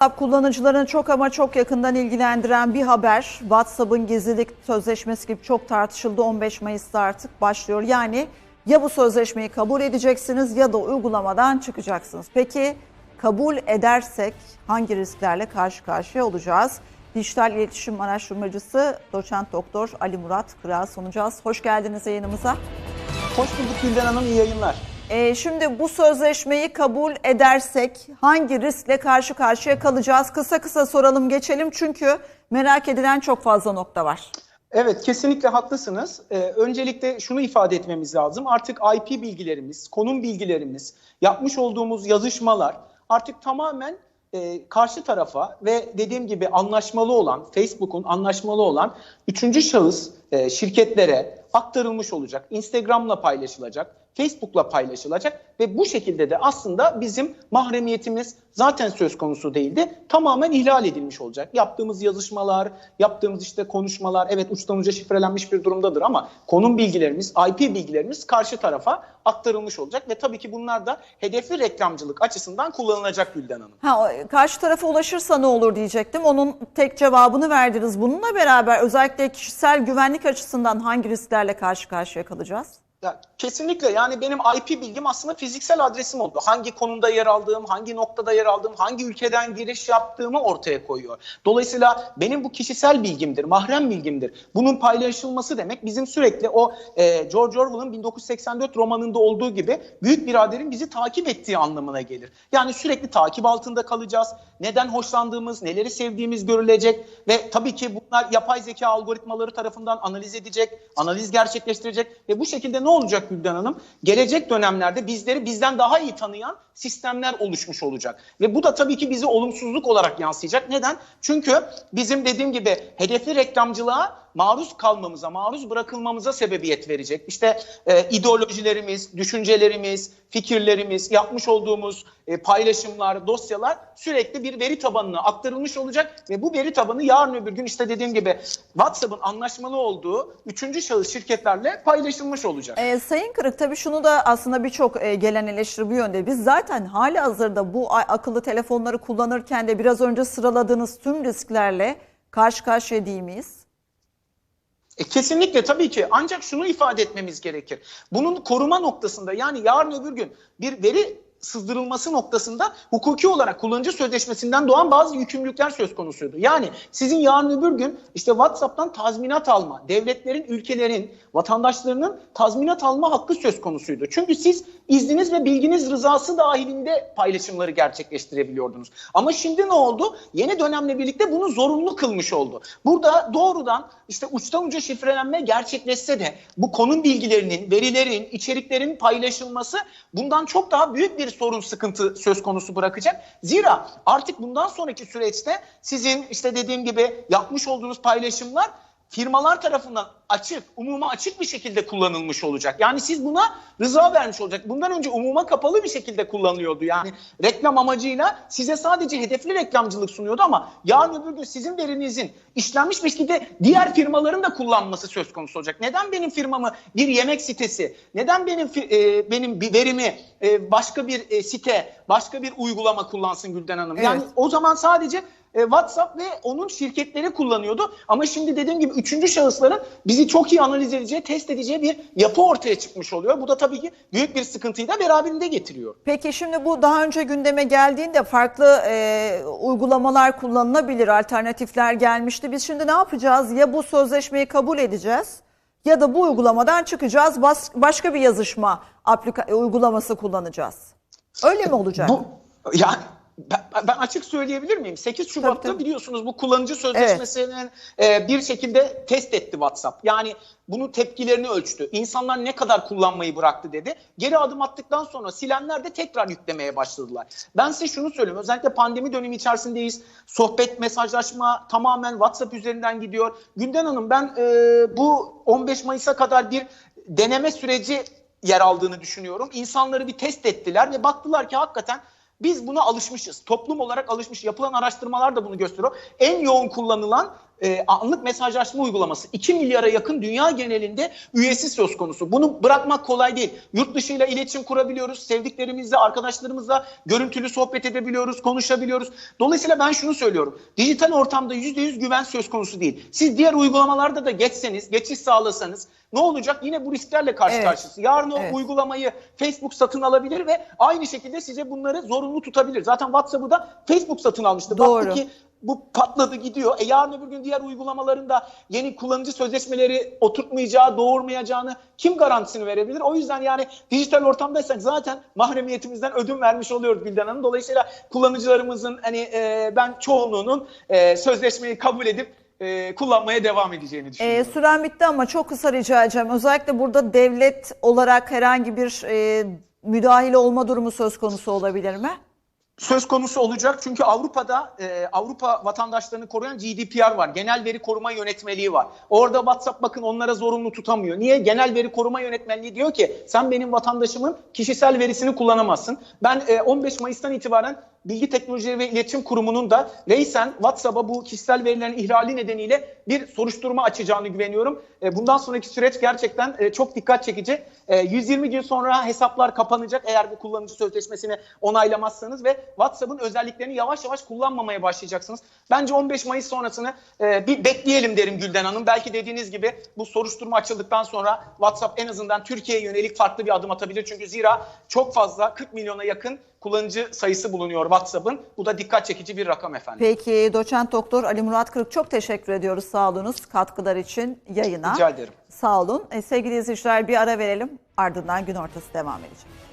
WhatsApp kullanıcılarını çok ama çok yakından ilgilendiren bir haber. WhatsApp'ın gizlilik sözleşmesi gibi çok tartışıldı 15 Mayıs'ta artık başlıyor. Yani ya bu sözleşmeyi kabul edeceksiniz ya da uygulamadan çıkacaksınız. Peki kabul edersek hangi risklerle karşı karşıya olacağız? Dijital İletişim Araştırmacısı Doçent Doktor Ali Murat Kırağı sunacağız. Hoş geldiniz yayınımıza. Hoş bulduk Gülden Hanım, iyi yayınlar. Ee, şimdi bu sözleşmeyi kabul edersek hangi riskle karşı karşıya kalacağız? Kısa kısa soralım geçelim çünkü merak edilen çok fazla nokta var. Evet, kesinlikle haklısınız. Ee, öncelikle şunu ifade etmemiz lazım. Artık IP bilgilerimiz, konum bilgilerimiz, yapmış olduğumuz yazışmalar artık tamamen e, karşı tarafa ve dediğim gibi anlaşmalı olan, Facebook'un anlaşmalı olan üçüncü şahıs e, şirketlere aktarılmış olacak. Instagram'la paylaşılacak, Facebook'la paylaşılacak ve bu şekilde de aslında bizim mahremiyetimiz zaten söz konusu değildi. Tamamen ihlal edilmiş olacak. Yaptığımız yazışmalar, yaptığımız işte konuşmalar evet uçtan uca şifrelenmiş bir durumdadır ama konum bilgilerimiz, IP bilgilerimiz karşı tarafa aktarılmış olacak ve tabii ki bunlar da hedefli reklamcılık açısından kullanılacak Gülden Hanım. Ha, karşı tarafa ulaşırsa ne olur diyecektim. Onun tek cevabını verdiniz. Bununla beraber özellikle kişisel güvenlik açısından hangi risklerle karşı karşıya kalacağız? Ya, kesinlikle yani benim IP bilgim aslında fiziksel adresim oldu. Hangi konumda yer aldığım, hangi noktada yer aldığım, hangi ülkeden giriş yaptığımı ortaya koyuyor. Dolayısıyla benim bu kişisel bilgimdir, mahrem bilgimdir. Bunun paylaşılması demek bizim sürekli o e, George Orwell'ın 1984 romanında olduğu gibi büyük biraderin bizi takip ettiği anlamına gelir. Yani sürekli takip altında kalacağız. Neden hoşlandığımız, neleri sevdiğimiz görülecek ve tabii ki bunlar yapay zeka algoritmaları tarafından analiz edecek, analiz gerçekleştirecek ve bu şekilde ne olacak Gülden Hanım? Gelecek dönemlerde bizleri bizden daha iyi tanıyan sistemler oluşmuş olacak. Ve bu da tabii ki bizi olumsuzluk olarak yansıyacak. Neden? Çünkü bizim dediğim gibi hedefli reklamcılığa maruz kalmamıza, maruz bırakılmamıza sebebiyet verecek. İşte e, ideolojilerimiz, düşüncelerimiz, fikirlerimiz, yapmış olduğumuz e, paylaşımlar, dosyalar sürekli bir veri tabanına aktarılmış olacak ve bu veri tabanı yarın öbür gün işte dediğim gibi WhatsApp'ın anlaşmalı olduğu üçüncü şahıs şirketlerle paylaşılmış olacak. Ee, Sayın Kırık tabii şunu da aslında birçok e, gelen eleştiri bu yönde. Biz zaten hali hazırda bu akıllı telefonları kullanırken de biraz önce sıraladığınız tüm risklerle karşı karşıya değil miyiz? E, kesinlikle tabii ki ancak şunu ifade etmemiz gerekir. Bunun koruma noktasında yani yarın öbür gün bir veri sızdırılması noktasında hukuki olarak kullanıcı sözleşmesinden doğan bazı yükümlülükler söz konusuydu. Yani sizin yarın öbür gün işte WhatsApp'tan tazminat alma, devletlerin, ülkelerin, vatandaşlarının tazminat alma hakkı söz konusuydu. Çünkü siz izniniz ve bilginiz rızası dahilinde paylaşımları gerçekleştirebiliyordunuz. Ama şimdi ne oldu? Yeni dönemle birlikte bunu zorunlu kılmış oldu. Burada doğrudan işte uçtan uca şifrelenme gerçekleşse de bu konum bilgilerinin, verilerin, içeriklerin paylaşılması bundan çok daha büyük bir sorun, sıkıntı söz konusu bırakacak. Zira artık bundan sonraki süreçte sizin işte dediğim gibi yapmış olduğunuz paylaşımlar firmalar tarafından açık, umuma açık bir şekilde kullanılmış olacak. Yani siz buna rıza vermiş olacak. Bundan önce umuma kapalı bir şekilde kullanılıyordu. Yani reklam amacıyla size sadece hedefli reklamcılık sunuyordu ama yarın öbür gün sizin verinizin işlenmiş bir şekilde diğer firmaların da kullanması söz konusu olacak. Neden benim firmamı bir yemek sitesi, neden benim e, benim bir verimi e, başka bir e, site, başka bir uygulama kullansın Gülden Hanım? Yani Evet. o zaman sadece e, WhatsApp ve onun şirketleri kullanıyordu. Ama şimdi dediğim gibi üçüncü şahısların bizi çok iyi analiz edeceği, test edeceği bir yapı ortaya çıkmış oluyor. Bu da tabii ki büyük bir sıkıntıyı da beraberinde getiriyor. Peki şimdi bu daha önce gündeme geldiğinde farklı e, uygulamalar kullanılabilir, alternatifler gelmişti. Biz şimdi ne yapacağız? Ya bu sözleşmeyi kabul edeceğiz ya da bu uygulamadan çıkacağız, bas- başka bir yazışma uygulaması kullanacağız. Öyle mi olacak? Bu yani ben, ben açık söyleyebilir miyim? 8 Şubat'ta tabii. biliyorsunuz bu kullanıcı sözleşmesinin e, bir şekilde test etti WhatsApp. Yani bunun tepkilerini ölçtü. İnsanlar ne kadar kullanmayı bıraktı dedi. Geri adım attıktan sonra silenler de tekrar yüklemeye başladılar. Ben size şunu söyleyeyim. Özellikle pandemi dönemi içerisindeyiz. Sohbet, mesajlaşma tamamen WhatsApp üzerinden gidiyor. Gülden Hanım ben e, bu 15 Mayıs'a kadar bir deneme süreci yer aldığını düşünüyorum. İnsanları bir test ettiler ve baktılar ki hakikaten biz buna alışmışız. Toplum olarak alışmış. Yapılan araştırmalar da bunu gösteriyor. En yoğun kullanılan e, anlık mesajlaşma uygulaması. 2 milyara yakın dünya genelinde üyesi söz konusu. Bunu bırakmak kolay değil. Yurt dışıyla iletişim kurabiliyoruz. Sevdiklerimizle, arkadaşlarımızla görüntülü sohbet edebiliyoruz, konuşabiliyoruz. Dolayısıyla ben şunu söylüyorum. Dijital ortamda %100 güven söz konusu değil. Siz diğer uygulamalarda da geçseniz, geçiş sağlasanız ne olacak? Yine bu risklerle karşı Evet. karşıyasınız. Yarın o Evet. uygulamayı Facebook satın alabilir ve aynı şekilde size bunları zorunlu tutabilir. Zaten WhatsApp'ı da Facebook satın almıştı. Doğru. Baktı ki bu patladı gidiyor. E yarın öbür gün diğer uygulamaların da yeni kullanıcı sözleşmeleri oturtmayacağı, doğurmayacağını kim garantisini verebilir? O yüzden yani dijital ortamdaysak zaten mahremiyetimizden ödün vermiş oluyoruz Gülden Hanım. Dolayısıyla kullanıcılarımızın hani e, ben çoğunluğunun e, sözleşmeyi kabul edip e, kullanmaya devam edeceğini Ee, düşünüyorum. süren bitti ama çok kısa rica edeceğim. Özellikle burada devlet olarak herhangi bir e, müdahale olma durumu söz konusu olabilir mi? Söz konusu olacak. Çünkü Avrupa'da e, Avrupa vatandaşlarını koruyan GDPR var. Genel Veri Koruma Yönetmeliği var. Orada WhatsApp bakın onlara zorunlu tutamıyor. Niye? Genel Veri Koruma Yönetmeliği diyor ki sen benim vatandaşımın kişisel verisini kullanamazsın. Ben e, 15 Mayıs'tan itibaren Bilgi Teknolojileri ve İletişim Kurumu'nun da reysen WhatsApp'a bu kişisel verilerin ihlali nedeniyle bir soruşturma açacağını güveniyorum. E, bundan sonraki süreç gerçekten e, çok dikkat çekici. E, 120 gün sonra hesaplar kapanacak eğer bu kullanıcı sözleşmesini onaylamazsanız ve WhatsApp'ın özelliklerini yavaş yavaş kullanmamaya başlayacaksınız. Bence 15 Mayıs sonrasını e, bir bekleyelim derim Gülden Hanım. Belki dediğiniz gibi bu soruşturma açıldıktan sonra WhatsApp en azından Türkiye'ye yönelik farklı bir adım atabilir. Çünkü zira çok fazla 40 milyona yakın kullanıcı sayısı bulunuyor WhatsApp'ın. Bu da dikkat çekici bir rakam efendim. Peki doçent doktor Ali Murat Kırık çok teşekkür ediyoruz sağ olunuz katkılar için yayına. Rica ederim. Sağ olun. E, sevgili izleyiciler bir ara verelim ardından gün ortası devam edecek.